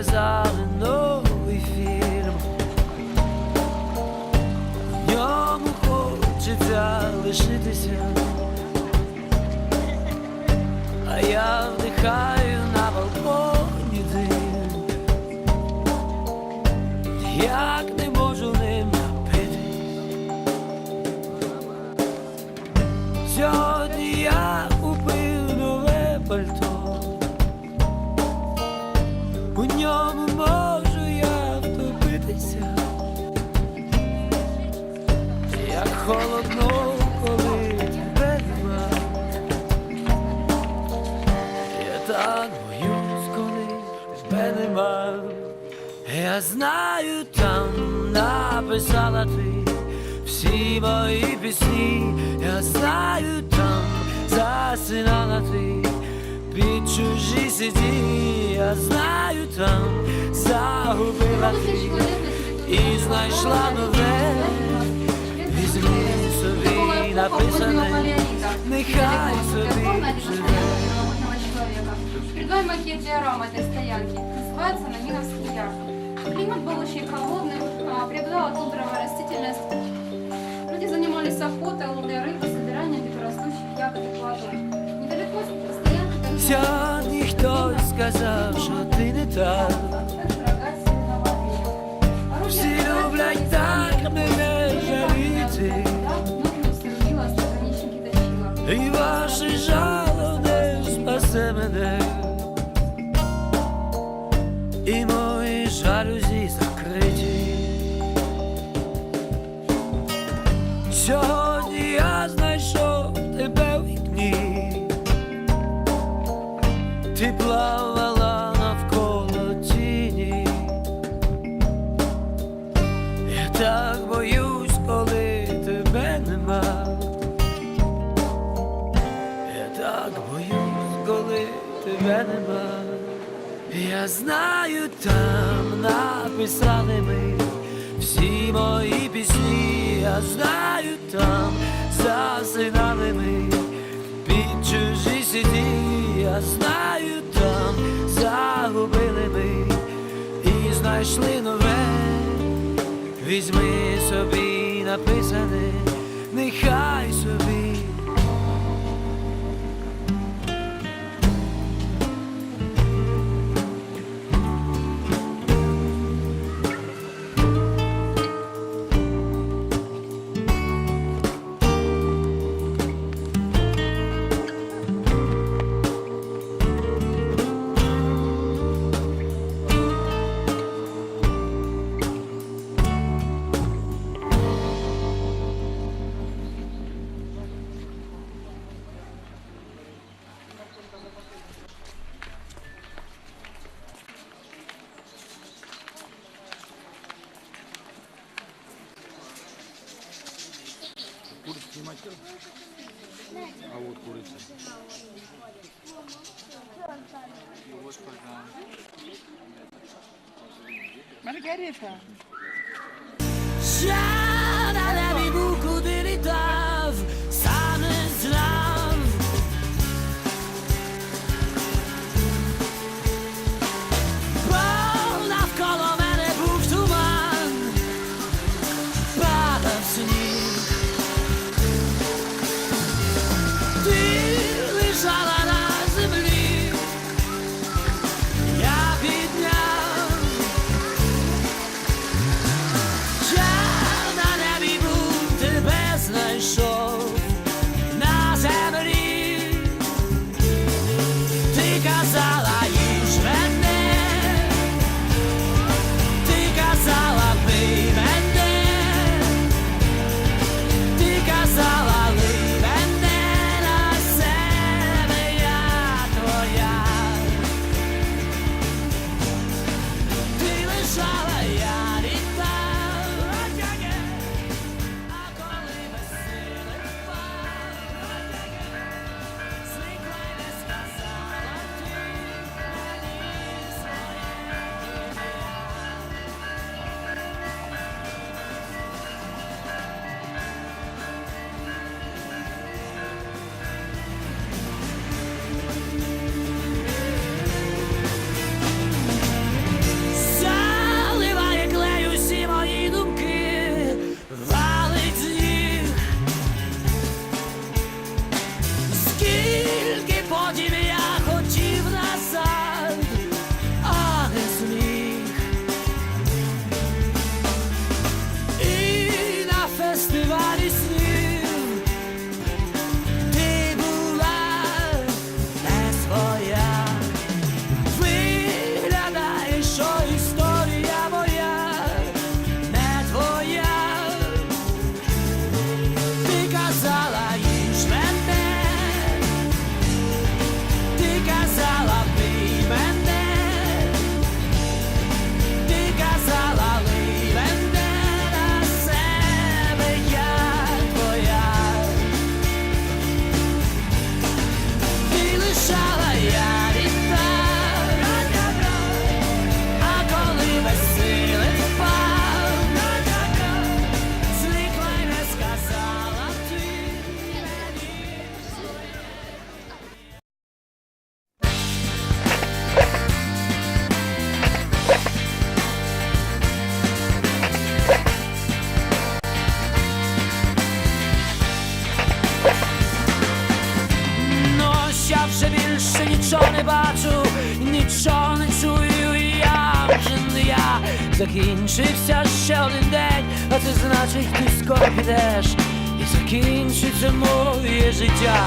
показали новий фільм. В ньому хочеться лишитися. А я вдихаю У ньому можу я втопитися. Як холодно, коли тебе нема. Я так боюсь, коли тебе нема. Я знаю, там написала ти всі мої пісні. Я знаю, там засинала ти під чужі сіді. Я знаю, там загубила ти і знайшла нове. Візьми собі написане, нехай собі живе. Перед вами макет диорама этой стоянки. Называется Наминовский яр. Климат был очень холодным, а, преобладала тундровая растительность. Люди занимались охотой, ловлей рыбы, собиранием дикорастущих ягод и плодов. Недалеко от стоянки там сказав, що ти не так. Всі люблять так мене жаліти. І ваше жало не спасе мене. І мої жалюзі закриті. Сьогодні я знайшов тебе в вікні. Ти нема. Я знаю, там написали ми всі мої пісні. Я знаю, там засинали ми під чужі сіді. Я знаю, там загубили ми і знайшли нове. Візьми собі написане, нехай Курицу снимать? А вот курица. Маргарита. нічого не бачу, нічого не чую, я вже не я закінчився ще один день, а це значить, ти скоро підеш, і закінчиться моє життя,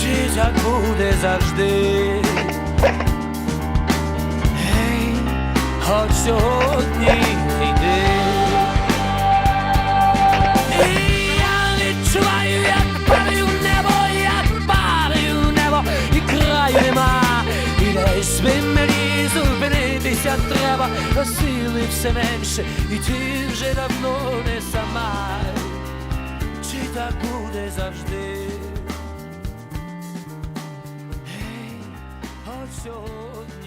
чи так буде завжди. Хоч сьогодні йди. а сили все менше, і ти вже давно не сама, чи так буде завжди? Гей, от сьогодні.